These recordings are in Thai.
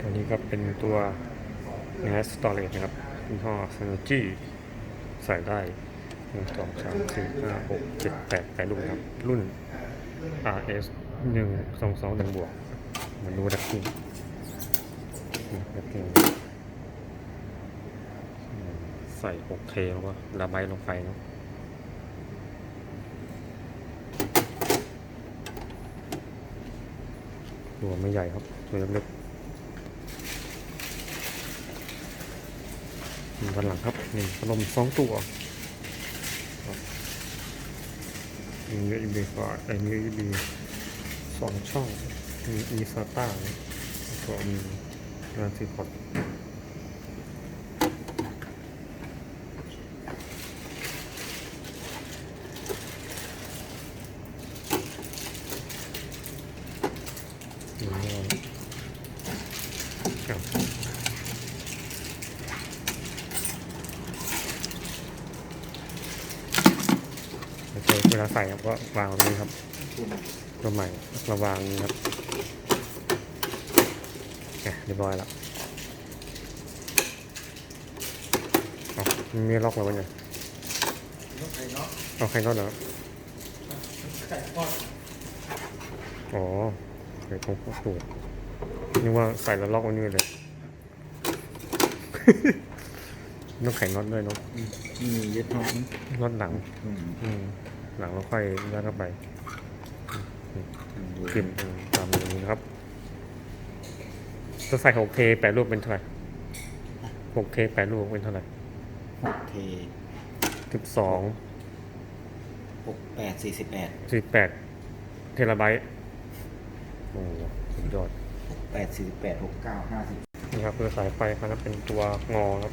ตัวนี้ก็เป็นตัว NAS Storage นะครับยี่ห้อ Synergy ใส่ได้หนึ่งสองสามสี่ห้าหกเจ็ดแปดแปดลูกนะครับ รุ่น RS หนึ่งสองสองหนึ่งบวกมันดูดักกิ้งดักกิ้งใส่ 6K แล้วก็ระบายลงไปเนาะ ตัวไม่ใหญ่ครับ ตัวเล็กๆด้านหลังครับนี่พัดลมสองตัวครับมี USB ก่อนไอ้มี USB สองช่องมี e SATA แล้วก็มีกานซีพอร์ต นี่ครับโอเคเวลาใส่ครับก็วางแบบนี้ครับตัวใหม่ระวางนะครับเรียบร้อยแล้วมีล็อกแล้ววะเนี่ยต้องเนาะเอาใครน็อตเหรอใส่ก้อนอ๋อ เดี๋ยวผมถูกนึกว่าใส่แล้วล็อกไว้นี่เลย ต้องไขน็อตด้วยเนาะมียึดห้องน็อตหลังอืมอืมหลังแล้วค่อยยัดเข้าไปกินอืมตามนี้นะครับจะใส่ 6K แปดรูปเป็นเท่าไหร่ 6K แปดรูปเป็นเท่าไหร่หกเทสิบสองหกแปดสี่สิบแปดสิบแปดเทราไบต์ โอ้โหสุดยอดหกแปดสี่สิบแปดหกเก้าห้าสิบนี่ครับคือสายไฟเขาจะเป็นตัวงอครับ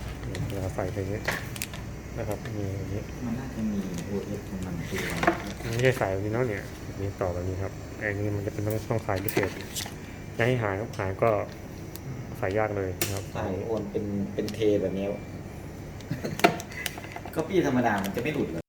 เวลาใส่ไปอย่างนี้นะครับมีอย่างนี้มันน่าจะมีโอเอฟของมันตัวไม่ใช่สายแบบนี้เนาะเนี่ยแบบนี้ต่อแบบนี้ครับไอ้นี่มันจะเป็นต้องต้องสายพิเศษจะให้หายครับหายก็ใส่ยากเลยนะครับสายโอนเป็นเป็นเทแบบเนี้ยก็ปี้ธรรมดามันจะไม่หลุดเหรอ